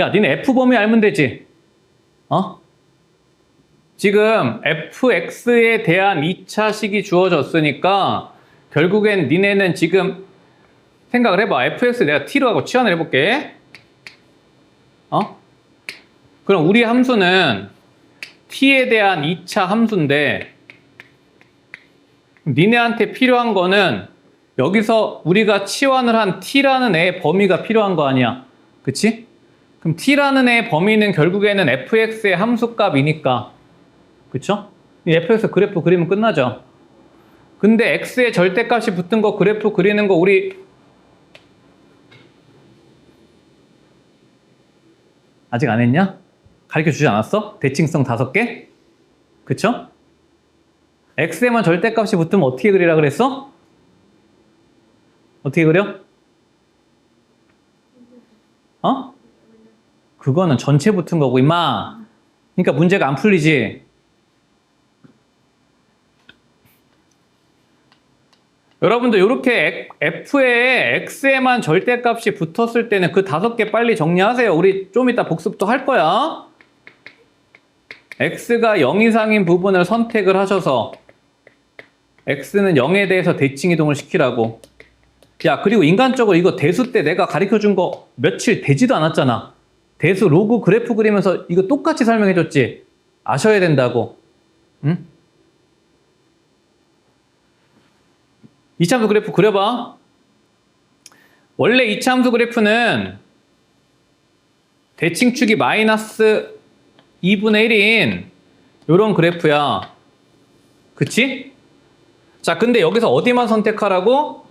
야, 니네 F 범위 알면 되지. 어? 지금 fx에 대한 2차식이 주어졌으니까 결국엔 니네는 지금 생각을 해봐. fx 내가 t로 하고 치환을 해볼게. 어? 그럼 우리 함수는 t에 대한 2차 함수인데 니네한테 필요한 거는 여기서 우리가 치환을 한 t라는 애의 범위가 필요한 거 아니야. 그치? 그럼 t라는 애의 범위는 결국에는 fx의 함수값이니까 그쵸? 이 fx 그래프 그리면 끝나죠. 근데 x의 절대값이 붙은 거 그래프 그리는 거 우리 아직 안 했냐? 가르쳐 주지 않았어? 대칭성 다섯 개? 그쵸? x에만 절대값이 붙으면 어떻게 그리라 그랬어? 어떻게 그려? 어? 그거는 전체 붙은 거고 임마. 그러니까 문제가 안 풀리지. 여러분도 이렇게 F에 X에만 절대값이 붙었을 때는 그 다섯 개 빨리 정리하세요. 우리 좀 이따 복습도 할 거야. X가 0 이상인 부분을 선택을 하셔서 X는 0에 대해서 대칭 이동을 시키라고. 야, 그리고 인간적으로 이거 대수 때 내가 가르쳐 준 거 며칠 되지도 않았잖아. 대수 로그 그래프 그리면서 이거 똑같이 설명해 줬지. 아셔야 된다고. 응? 이차함수 그래프 그려봐. 원래 이차함수 그래프는 대칭축이 마이너스 2분의 1인 요런 그래프야. 그치? 자, 근데 여기서 어디만 선택하라고?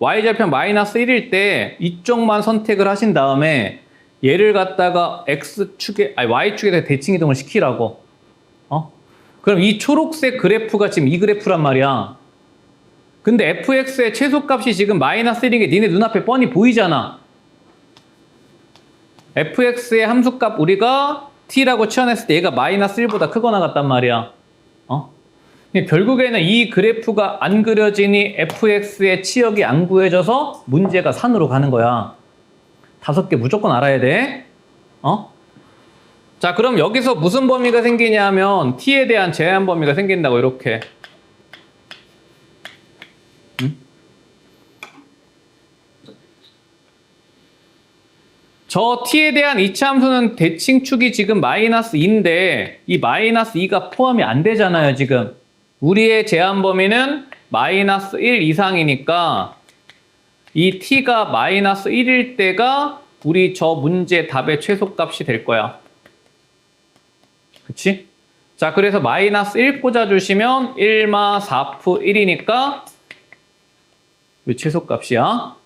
y절편 마이너스 1일 때 이쪽만 선택을 하신 다음에 얘를 갖다가 x축에, 아니 y축에 대칭 이동을 시키라고. 어? 그럼 이 초록색 그래프가 지금 이 그래프란 말이야. 근데 fx의 최소값이 지금 마이너스 1인 게 니네 눈앞에 뻔히 보이잖아. fx의 함수값 우리가 t라고 치환했을 때 얘가 마이너스 1보다 크거나 같단 말이야. 어? 결국에는 이 그래프가 안 그려지니 fx의 치역이 안 구해져서 문제가 산으로 가는 거야. 다섯 개 무조건 알아야 돼. 어? 자, 그럼 여기서 무슨 범위가 생기냐면 t에 대한 제한 범위가 생긴다고 이렇게. 저 t에 대한 이차 함수는 대칭축이 지금 마이너스 2인데 이 마이너스 2가 포함이 안 되잖아요 지금 우리의 제한 범위는 마이너스 1 이상이니까 이 t가 마이너스 1일 때가 우리 저 문제 답의 최소값이 될 거야 그치? 자 그래서 마이너스 1 꽂아주시면 1마 4프 1이니까 이 최소값이야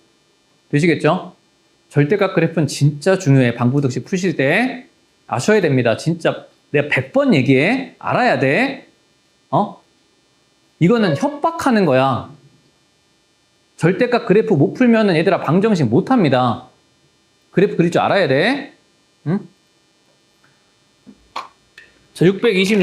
되시겠죠? 절대값 그래프는 진짜 중요해. 방부득식 푸실 때 아셔야 됩니다. 진짜 내가 100번 얘기해. 알아야 돼. 어? 이거는 협박하는 거야. 절대값 그래프 못 풀면은 얘들아 방정식 못 합니다. 그래프 그릴 줄 알아야 돼. 응? 자, 626